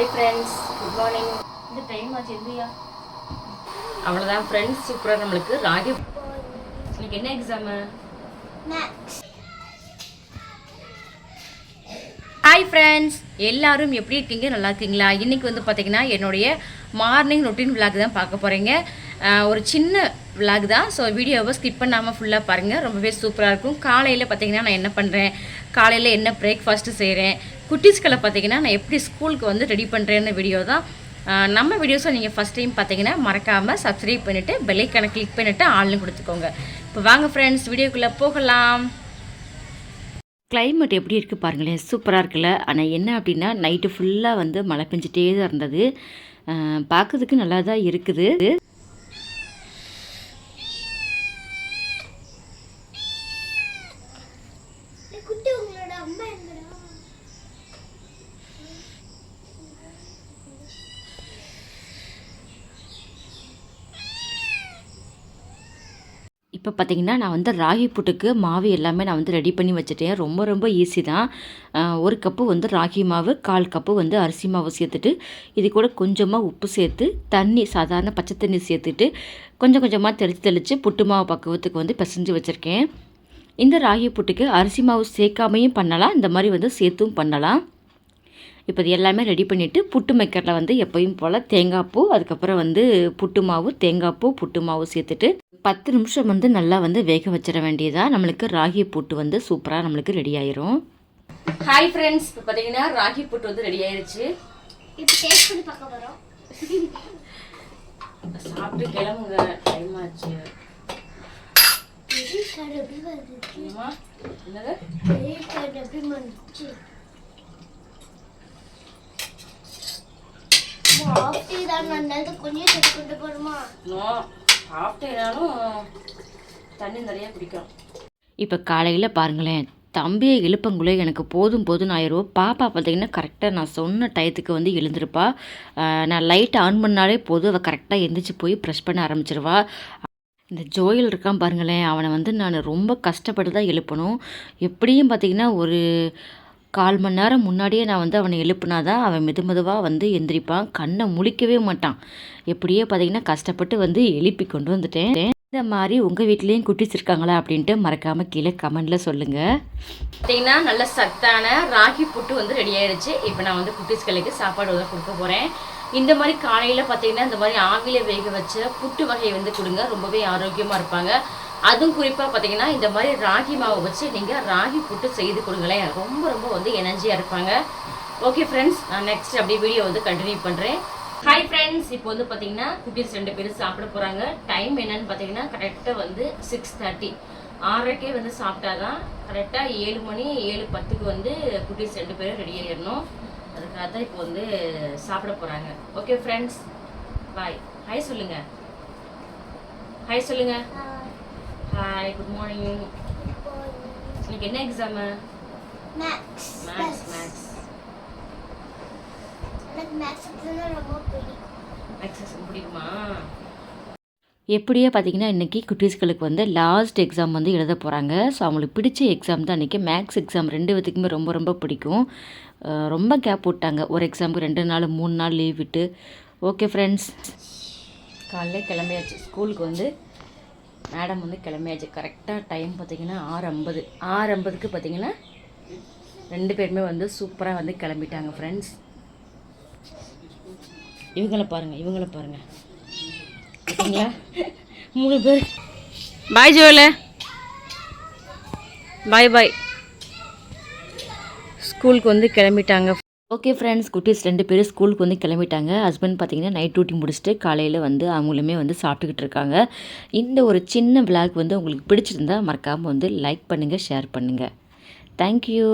Hi friends good morning இந்த time ஆச்சு எந்திரியா அவ்வளோதான் ஃப்ரெண்ட்ஸ் சூப்பராக நம்மளுக்கு ராகி இன்னைக்கு என்ன எக்ஸாமு ஹாய் ஃப்ரெண்ட்ஸ் எல்லாரும் எப்படி இருக்கீங்க? நல்லா இருக்கீங்களா? இன்றைக்கி வந்து பார்த்தீங்கன்னா என்னுடைய மார்னிங் ரொட்டீன் விளாக் தான் பார்க்க போகிறீங்க ஒரு சின்ன விளாக் தான். ஸோ வீடியோவை ஸ்கிப் பண்ணாமல் ஃபுல்லாக பாருங்கள் ரொம்பவே சூப்பராக இருக்கும். காலையில் பார்த்தீங்கன்னா நான் என்ன பண்ணுறேன் காலையில் என்ன பிரேக்ஃபாஸ்ட்டு செய்கிறேன் குட்டீஸ்களை பார்த்தீங்கன்னா நான் எப்படி ஸ்கூலுக்கு வந்து ரெடி பண்ணுறேன்னு வீடியோ தான் நம்ம வீடியோஸை நீங்கள் ஃபஸ்ட் டைம் பார்த்தீங்கன்னா மறக்காமல் சப்ஸ்கிரைப் பண்ணிவிட்டு பெல்லைக்கான கிளிக் பண்ணிவிட்டு ஆள்னு கொடுத்துக்கோங்க. இப்போ வாங்க ஃப்ரெண்ட்ஸ் வீடியோக்குள்ளே போகலாம். Climate எப்படி இருக்குது பாருங்களேன் சூப்பராக இருக்குல்ல. ஆனால் என்ன அப்படின்னா நைட்டு ஃபுல்லாக வந்து மழை பெஞ்சிட்டே தான் இருந்தது. பார்க்கறதுக்கு நல்லா தான் இருக்குது. குட்டி உங்களோட அம்மா எங்கடா? இப்போ பார்த்தீங்கன்னா நான் வந்து ராகி புட்டுக்கு மாவு எல்லாமே நான் வந்து ரெடி பண்ணி வச்சுட்டேன். ரொம்ப ரொம்ப ஈஸி தான். ஒரு கப்பு வந்து ராகி மாவு கால் கப்பு வந்து அரிசி மாவு சேர்த்துட்டு இது கூட கொஞ்சமாக உப்பு சேர்த்து தண்ணி சாதாரண பச்சை தண்ணி சேர்த்துட்டு கொஞ்சம் கொஞ்சமாக தெளித்து தெளித்து புட்டு மாவு பக்குவத்துக்கு வந்து பிசைஞ்சு வச்சுருக்கேன். இந்த ராகி புட்டுக்கு அரிசி மாவு சேர்க்காமையும் பண்ணலாம் இந்த மாதிரி வந்து சேர்த்தும் பண்ணலாம். இப்போ இது எல்லாமே ரெடி பண்ணிவிட்டு புட்டு மேக்கரில் வந்து எப்பயும் போல் தேங்காய் பூ அதுக்கப்புறம் வந்து புட்டு மாவு தேங்காய் பூ புட்டு மாவு சேர்த்துட்டு பத்து நிமிஷம் வந்து நல்லா வந்து வேக வச்சிட வேண்டியதா நம்மளுக்கு ராகி புட்டு வந்து சூப்பராக நம்மளுக்கு ரெடி ஆயிரும். ஹாய் ஃப்ரெண்ட்ஸ் இப்போ பார்த்தீங்கன்னா ராகி புட்டு வந்து ரெடி ஆயிருச்சு. இப்போ டேஸ்ட் பண்ணி பார்க்க போறோம். சாப்பிட்டு கிளம்புங்க. டைம் ஆச்சு. என்னது? டீ தான் நல்லது கொஞ்சம் கொண்டு நோ தண்ணி நிறைய குடிக்கும் இப்போ காலையில் பாருங்களேன் தம்பியை எழுப்பங்குள்ளே எனக்கு போதும் போதும் ஆயிரும். பாப்பா பார்த்தீங்கன்னா கரெக்டாக நான் சொன்ன டயத்துக்கு வந்து எழுந்திருப்பா. நான் லைட் ஆன் பண்ணாலே போதும். அவள் கரெக்டாக எந்திரிச்சு போய் ப்ரெஷ் பண்ண ஆரம்பிச்சிருவா. இந்த ஜோயல் இருக்கான் பாருங்களேன் அவனை வந்து நான் ரொம்ப கஷ்டப்பட்டு தான் எழுப்பணும் எப்படியும் பார்த்தீங்கன்னா ஒரு கால் மணி நேரம் முன்னாடியே நான் வந்து அவனை எழுப்புனா தான் அவன் மெது மெதுவாக வந்து எந்திரிப்பான். கண்ணை முழிக்கவே மாட்டான். எப்படியே பார்த்தீங்கன்னா கஷ்டப்பட்டு வந்து எழுப்பி கொண்டு வந்துட்டேன். இந்த மாதிரி உங்கள் வீட்லேயும் குட்டிஸ் இருக்காங்களா அப்படின்ட்டு மறக்காமல் கீழே கமெண்டில் சொல்லுங்கள் பார்த்தீங்கன்னா நல்ல சத்தான ராகி புட்டு வந்து ரெடி ஆயிடுச்சு இப்போ நான் வந்து குட்டிஸ்களுக்கு சாப்பாடு வந்து கொடுக்க போகிறேன் இந்த மாதிரி காலையில் பார்த்தீங்கன்னா இந்த மாதிரி ஆவியில் வேக வச்ச புட்டு வகையை வந்து கொடுங்க. ரொம்பவே ஆரோக்கியமாக இருப்பாங்க. அதுவும் குறிப்பாக பார்த்தீங்கன்னா இந்த மாதிரி ராகி மாவை வச்சு நீங்கள் ராகி புட்டு செய்து கொடுங்களேன். ரொம்ப ரொம்ப வந்து எனர்ஜியாக இருப்பாங்க. ஓகே ஃப்ரெண்ட்ஸ் நான் நெக்ஸ்ட் அப்படியே வீடியோ வந்து கண்டினியூ பண்ணுறேன் ஹாய் ஃப்ரெண்ட்ஸ் இப்போ வந்து பார்த்தீங்கன்னா குட்டீஸ் ரெண்டு பேரும் சாப்பிட போகிறாங்க டைம் என்னன்னு பார்த்தீங்கன்னா கரெக்டாக வந்து சிக்ஸ் தேர்ட்டி ஆறரைக்கே வந்து சாப்பிட்டாதான் கரெக்டாக ஏழு மணி ஏழு பத்துக்கு வந்து குட்டீஸ் ரெண்டு பேரும் ரெடி ஆயிடணும். அதுக்காக தான் இப்போ வந்து சாப்பிட போகிறாங்க ஓகே ஃப்ரெண்ட்ஸ் பாய் ஹாய் சொல்லுங்கள் ஹாய் சொல்லுங்கள் ஹாய் குட் மார்னிங் இன்னைக்கு என்ன எக்ஸாமு மேக்ஸ் மேக்ஸ் மேக்ஸ் எனக்கு மேக்ஸ் ரொம்ப பிடிக்கும் மேக்ஸ் பிடிக்குமா எப்படியே பார்த்தீங்கன்னா இன்றைக்கி குட்டீஸ்களுக்கு வந்து லாஸ்ட் எக்ஸாம் வந்து எழுத போகிறாங்க ஸோ அவங்களுக்கு பிடிச்ச எக்ஸாம் தான் இன்றைக்கி மேக்ஸ் எக்ஸாம் ரெண்டு விதத்துக்குமே ரொம்ப ரொம்ப பிடிக்கும். ரொம்ப கேப் விட்டாங்க. ஒரு எக்ஸாமுக்கு ரெண்டு நாள் மூணு நாள் லீவ் விட்டு. ஓகே ஃப்ரெண்ட்ஸ் காலையில் கிளம்பியாச்சு. ஸ்கூலுக்கு வந்து மேடம் வந்து கிளம்பியாச்சு. கரெக்டாக டைம் பார்த்தீங்கன்னா ஆறு ஐம்பது ஆறு ஐம்பதுக்கு பார்த்தீங்கன்னா ரெண்டு பேருமே வந்து சூப்பராக வந்து கிளம்பிட்டாங்க ஃப்ரெண்ட்ஸ் இவங்கள பாருங்க இவங்கள பாருங்க. பார்த்தீங்களா மூணு பேர். பாய் ஜோல பாய் பாய் ஸ்கூலுக்கு வந்து கிளம்பிட்டாங்க ஓகே ஃப்ரெண்ட்ஸ் குட்டீஸ் ரெண்டு பேரும் ஸ்கூலுக்கு வந்து கிளம்பிட்டாங்க. ஹஸ்பண்ட் பார்த்தீங்கன்னா நைட் டியூட்டி முடிச்சுட்டு காலையில் வந்து அவங்களுமே வந்து சாப்பிட்டுக்கிட்டு இருக்காங்க. இந்த ஒரு சின்ன விளாக் வந்து உங்களுக்கு பிடிச்சிருந்தா மறக்காமல் வந்து லைக் பண்ணுங்கள் ஷேர் பண்ணுங்கள் தேங்க்யூ